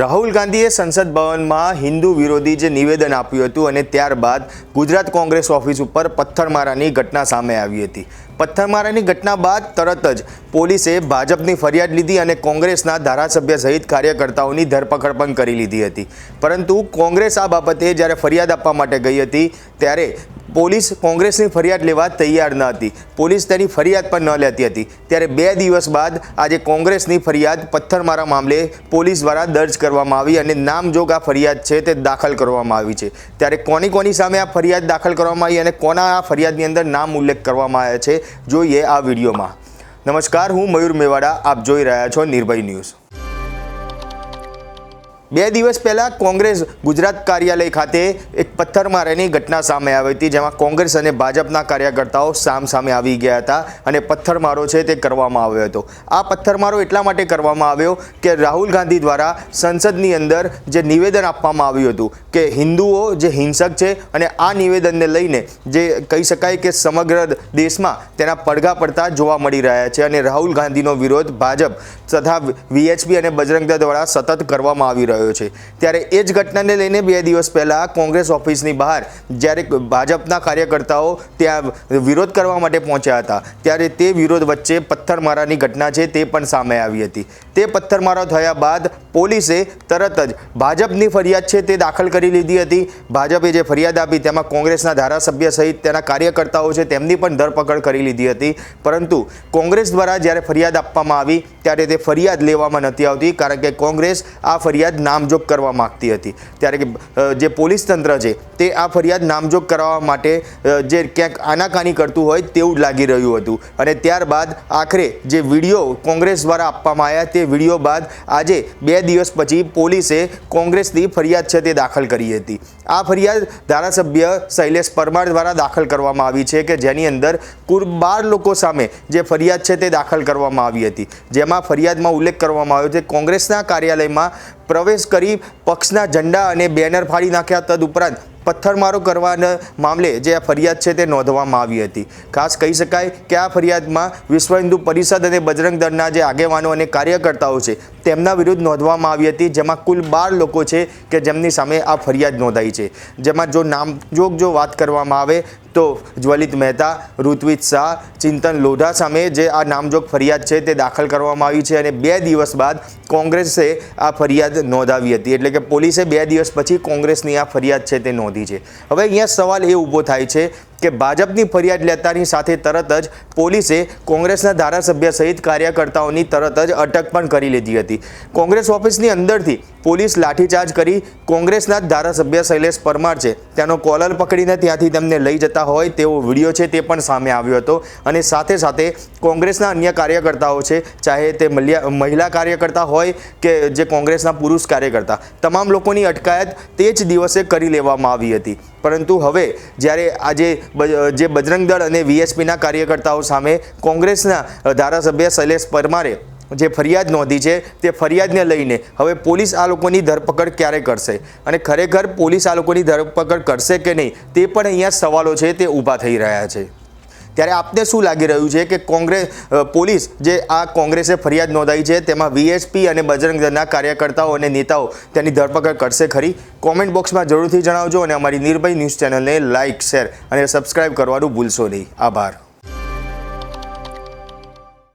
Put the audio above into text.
રાહુલ ગાંધીએ સંસદ ભવનમાં હિન્દુ વિરોધી જે નિવેદન આપ્યું હતું અને ત્યારબાદ ગુજરાત કોંગ્રેસ ઓફિસ ઉપર પથ્થરમારાની ઘટના સામે આવી હતી. પથ્થરમારાની ઘટના બાદ તરત જ પોલીસે ભાજપની ફરિયાદ લીધી અને કોંગ્રેસના ધારાસભ્ય સહિત કાર્યકર્તાઓની ધરપકડ પણ કરી લીધી હતી. પરંતુ કોંગ્રેસ આ બાબતે જ્યારે ફરિયાદ આપવા માટે ગઈ હતી, ત્યારે પોલીસ કોંગ્રેસની ફરિયાદ લેવા તૈયાર ન હતી. પોલીસ તેની ફરિયાદ પણ ન લેતી હતી. ત્યારે બે દિવસ બાદ આજે કોંગ્રેસની ફરિયાદ પથ્થરમારા મામલે પોલીસ દ્વારા દર્જ કરવામાં આવી અને નામજોગ આ ફરિયાદ છે તે દાખલ કરવામાં આવી છે. ત્યારે કોની કોની સામે આ ફરિયાદ દાખલ કરવામાં આવી અને કોના આ ફરિયાદની અંદર નામ ઉલ્લેખ કરવામાં આવ્યા છે, જોઈએ આ વિડીયોમાં. નમસ્કાર, હું મયુર મેવાડા, આપ જોઈ રહ્યા છો નિર્ભય ન્યૂઝ. બે દિવસ પહેલાં કોંગ્રેસ ગુજરાત કાર્યાલય ખાતે એક પથ્થરમારાની ઘટના સામે આવી હતી, જેમાં કોંગ્રેસ અને ભાજપના કાર્યકર્તાઓ સામ સામે આવી ગયા હતા અને પથ્થરમારો છે તે કરવામાં આવ્યો હતો. આ પથ્થરમારો એટલા માટે કરવામાં આવ્યો કે રાહુલ ગાંધી દ્વારા સંસદની અંદર જે નિવેદન આપવામાં આવ્યું હતું કે હિન્દુઓ જે હિંસક છે અને આ નિવેદનને લઈને જે કહી શકાય કે સમગ્ર દેશમાં તેના પડઘા પડતા જોવા મળી રહ્યા છે અને રાહુલ ગાંધીનો વિરોધ ભાજપ તથા વીએચપી અને બજરંગદળ દ્વારા સતત કરવામાં આવી રહ્યો છે. ત્યારે એ જ ઘટનાને લઈને બે દિવસ પહેલાં કોંગ્રેસ ઓફિસની બહાર જ્યારે ભાજપના કાર્યકર્તાઓ ત્યાં વિરોધ કરવા માટે પહોંચ્યા હતા, ત્યારે તે વિરોધ વચ્ચે પથ્થરમારાની ઘટના છે તે પણ સામે આવી હતી. તે પથ્થરમારો થયા બાદ પોલીસે તરત જ ભાજપની ફરિયાદ છે તે દાખલ કરી લીધી હતી. ભાજપે જે ફરિયાદ આપી તેમાં કોંગ્રેસના ધારાસભ્ય સહિત તેના કાર્યકર્તાઓ છે તેમની પણ ધરપકડ કરી લીધી હતી. પરંતુ કોંગ્રેસ દ્વારા જ્યારે ફરિયાદ આપવામાં આવી, ત્યારે તે ફરિયાદ લેવામાં નથી આવતી, કારણ કે કોંગ્રેસ આ ફરિયાદ નામજોગ કરવા માગતી હતી. ત્યારે જે પોલીસ તંત્ર છે, તે આ ફરિયાદ નામજોગ કરાવવા માટે જે ક્યાંક આનાકાની કરતું હોય તેવું લાગી રહ્યું હતું. અને ત્યારબાદ આખરે જે વીડિયો કોંગ્રેસ દ્વારા આપવામાં આવ્યા તે વીડિયો બાદ આજે બે દિવસ પછી પોલીસે કોંગ્રેસની ફરિયાદ છે તે દાખલ કરી હતી. આ ફરિયાદ ધારાસભ્ય શૈલેષ પરમાર દ્વારા દાખલ કરવામાં આવી છે કે જેની અંદર કુલ બાર લોકો સામે જે ફરિયાદ છે તે દાખલ કરવામાં આવી હતી. જેમાં ફરિયાદમાં ઉલ્લેખ કરવામાં આવ્યો છે કોંગ્રેસના કાર્યાલયમાં પ્રવેશ કરી પક્ષના ઝંડા અને બેનર ફાડી નાખ્યા તદુપરાંત પથ્થરમારો કરવાના મામલે જે આ ફરિયાદ છે તે નોંધવામાં આવી હતી. ખાસ કહી શકાય કે આ ફરિયાદમાં વિશ્વ હિન્દુ પરિષદ અને બજરંગ દળના જે આગેવાનો અને કાર્યકર્તાઓ છે તેમના વિરુદ્ધ નોંધવામાં આવી હતી, જેમાં કુલ બાર લોકો છે કે જેમની સામે આ ફરિયાદ નોંધાઈ છે. જેમાં જો નામજોગ જો વાત કરવામાં આવે તો જ્વલિત મહેતા, ઋત્વિજ શાહ, ચિંતન લોઢા સામે જે આ નામજોગ ફરિયાદ છે તે દાખલ કરવામાં આવી છે અને બે દિવસ બાદ કોંગ્રેસે આ ફરિયાદ નોંધાવી હતી. એટલે કે પોલીસે બે દિવસ પછી કોંગ્રેસની આ ફરિયાદ છે તે નોંધી છે. હવે અહીંયા સવાલ એ ઊભો થાય છે કે ભાજપની ફરિયાદ લેતાની સાથે તરત જ પોલીસે કોંગ્રેસના ધારાસભ્ય સહિત કાર્યકર્તાઓની તરત જ અટક પણ કરી લીધી હતી. કોંગ્રેસ ઓફિસની અંદરથી પોલીસ લાઠીચાર્જ કરી કોંગ્રેસના જ ધારાસભ્ય શૈલેષ પરમાર છે. તેનો કોલર પકડીને ત્યાંથી તેમને લઈ જતા હોય તેવો વીડિયો છે તે પણ સામે આવ્યો હતો અને સાથે સાથે કોંગ્રેસના અન્ય કાર્યકર્તાઓ છે, ચાહે તે મલ્યા- મહિલા કાર્યકર્તા હોય કે જે કોંગ્રેસના પુરુષ કાર્યકર્તા, તમામ લોકોની અટકાયત તે જ દિવસે કરી લેવામાં આવી હતી. પરંતુ હવે જ્યારે આજે જે બજરંગ દળ અને વીએસપીના કાર્યકર્તાઓ સામે કોંગ્રેસના ધારાસભ્ય શૈલેષ પરમારે જે ફરિયાદ નોંધી છે તે ફરિયાદને લઈને હવે પોલીસ આ લોકોની ધરપકડ ક્યારે કરશે? અને ખરેખર પોલીસ આ લોકોની ધરપકડ કરશે કે નહીં? તે પણ અહીંયા સવાલો છે, તે ઊભા થઈ રહ્યા છે. ત્યારે આપને શું લાગી રહ્યું છે કે કોંગ્રેસ પોલીસ જે આ કોંગ્રેસે ફરિયાદ નોંધાઈ છે, તેમાં વીએસપી અને બજરંગ દળના કાર્યકર્તાઓ અને નેતાઓ તેની ધરપકડ કરશે ખરી? કોમેન્ટ બોક્સમાં જરૂરથી જણાવજો અને અમારી નિર્ભય ન્યૂઝ ચેનલને લાઇક, શેર અને સબસ્ક્રાઇબ કરવાનું ભૂલશો નહીં. આભાર.